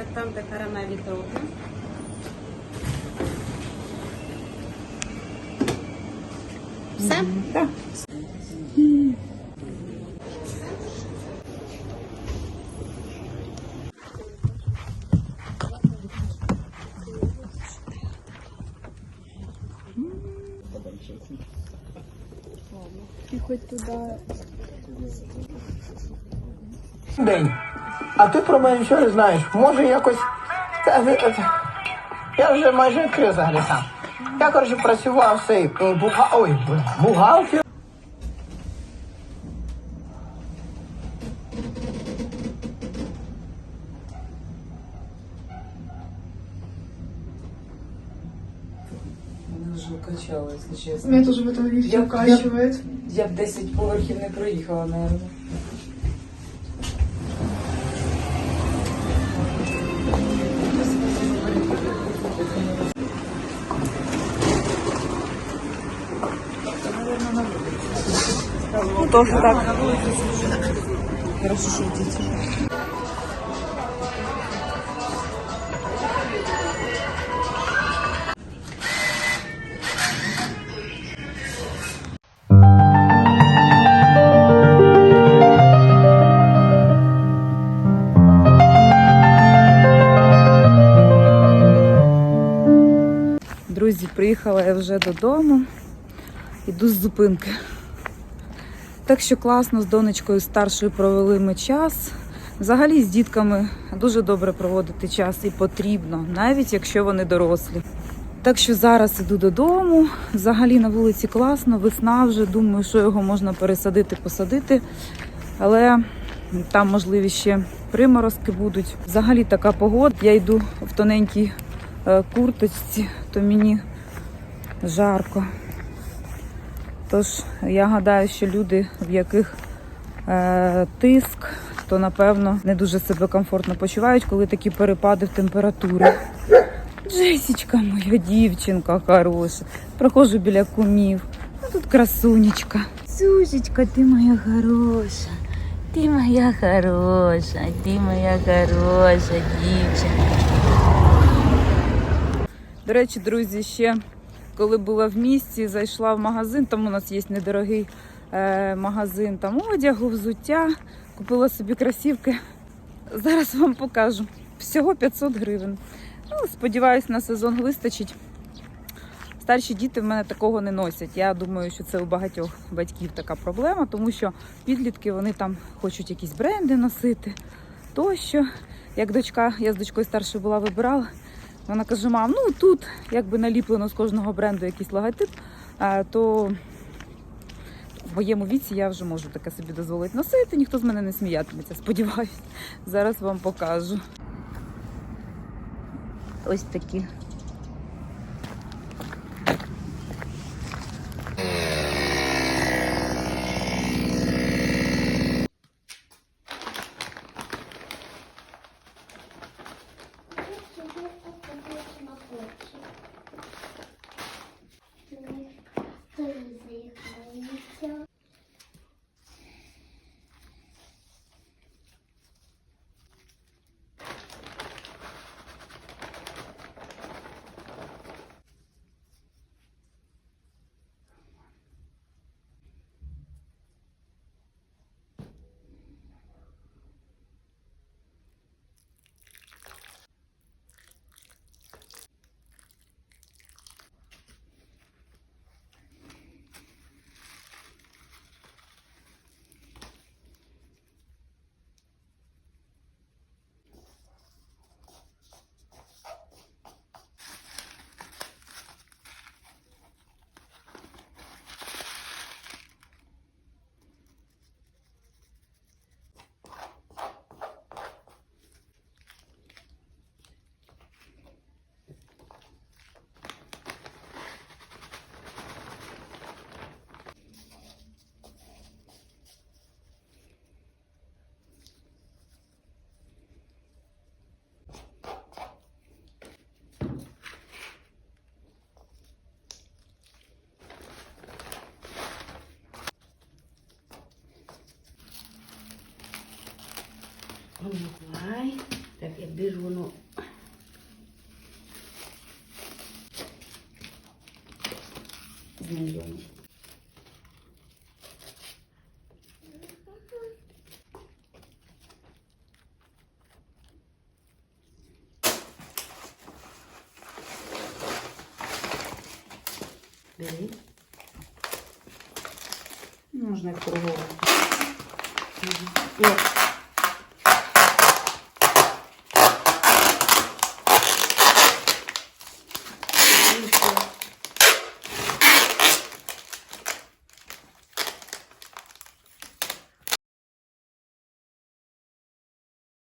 Tratando de caramelo todo. Sabe? Uhum. Tá. Hum. Ficou tudo. Bem. А ти про мене нічого не знаєш. Може якось. Я вже майже відкрив взагалі сам. Я, коротше, працював цей буга... Ой, бухгалтер. Мене вже укачало, якщо чесно. Меня тоже в этом лифте Я- укачивает. Я б 10 поверхів не проїхала, мабуть. тоже так. Хорошо, що діти. Друзі, приїхала я вже додому. Іду з зупинки. Так що класно з донечкою старшою провели ми час. Взагалі з дітками дуже добре проводити час і потрібно, навіть якщо вони дорослі. Так що зараз іду додому. Взагалі на вулиці класно, весна вже. Думаю, що його можна пересадити, посадити. Але там, можливі ще приморозки будуть. Взагалі така погода. Я йду в тоненькій е, курточці, то мені жарко. Тож я гадаю, що люди, в яких е, тиск, то напевно не дуже себе комфортно почувають, коли такі перепади в температурі. Джесічка, моя дівчинка хороша. Проходжу біля кумів. А тут красунечка. Сюзечка, ти моя хороша. Ти моя хороша, ти моя хороша дівчинка. До речі, друзі, ще коли була в місті, зайшла в магазин, там у нас є недорогий е, магазин там одягу, взуття. Купила собі кросівки. Зараз вам покажу. Всього 500 гривень. Ну, сподіваюсь, на сезон вистачить. Старші діти в мене такого не носять. Я думаю, що це у багатьох батьків така проблема, тому що підлітки вони там хочуть якісь бренди носити тощо. Як дочка, я з дочкою старшою була вибирала, вона каже: мам, ну тут якби наліплено з кожного бренду якийсь логотип, то в моєму віці я вже можу таке собі дозволити носити, ніхто з мене не сміятиметься, сподіваюсь. Зараз вам покажу. Ось такі. Промивай. Так, якби ж воно. Знайомо. Бери. Можна кругово. О,